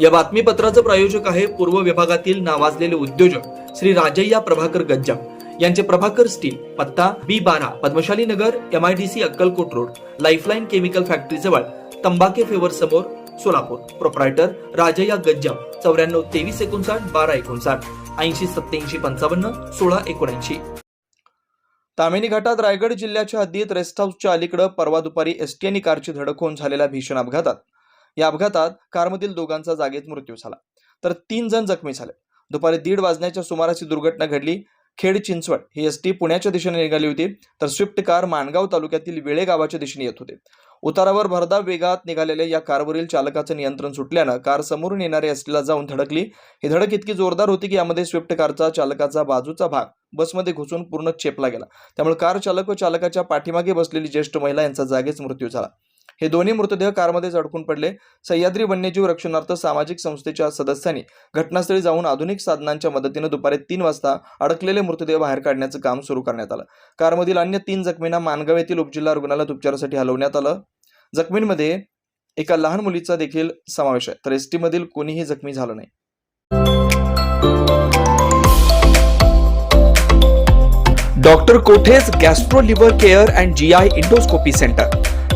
या बातमीपत्राचं प्रायोजक आहे पूर्व विभागातील नावाजलेले उद्योजक श्री राजय्या प्रभाकर गज्जा यांचे प्रभाकर स्टील पत्ता बी बारा Padmashali Nagar M I D C Akkalkot road lifeline chemical factory जवळ तंबाके फेवर समोर सोलापूर. प्रोप्रायटर राजय्या गज्जा चौऱ्याण्णव तेवीस एकोणसाठ बारा एकोणसाठ ऐंशी सत्याऐंशी पंचावन्न सोळा एकोणऐंशी. तामिनी घाटात रायगड जिल्ह्याच्या हद्दीत रेस्ट हाऊसच्या अलीकडे परवा दुपारी एसटी आणि कारची धडक होऊन झालेल्या भीषण अपघातात या अपघातात कारमधील दोघांचा जागेत मृत्यू झाला. तर तीन जण जखमी झाले. दुपारी दीड वाजण्याच्या सुमारास ही दुर्घटना घडली. खेड चिंचवड ही एसटी पुण्याच्या दिशेने निघाली होती. तर स्विफ्ट कार माणगाव तालुक्यातील वेळे गावाच्या दिशेने येत होते. उतारावर भरधाव वेगात निघालेल्या या कारवरील चालकाचं नियंत्रण सुटल्यानं कार समोरून येणाऱ्या एसटीला जाऊन धडकली. ही धडक इतकी जोरदार होती की यामध्ये स्विफ्ट कारचा चालकाचा बाजूचा भाग बसमध्ये घुसून पूर्ण चेपला गेला. त्यामुळे कार चालक व चालकाच्या पाठीमागे बसलेली ज्येष्ठ महिला यांचा जागीच मृत्यू झाला. हे दोन्ही मृतदेह कारमध्येच अडकून पडले. सह्याद्री वन्यजीव रक्षणार्थ सामाजिक संस्थेच्या सदस्यांनी घटनास्थळी जाऊन आधुनिक साधनांच्या मदतीनं दुपारी तीन वाजता अडकलेले मृतदेह बाहेर काढण्याचं काम सुरू करण्यात आलं. कारमधील अन्य तीन जखमींना मानगाव येथील उपजिल्हा रुग्णालयात उपचारासाठी हलवण्यात आलं. जखमींमध्ये एका लहान मुलीचा देखील समावेश आहे. तर एसटी मधील कोणीही जखमी झालं नाही. Doctor Kothe's gastro liver care and G I endoscopy centre.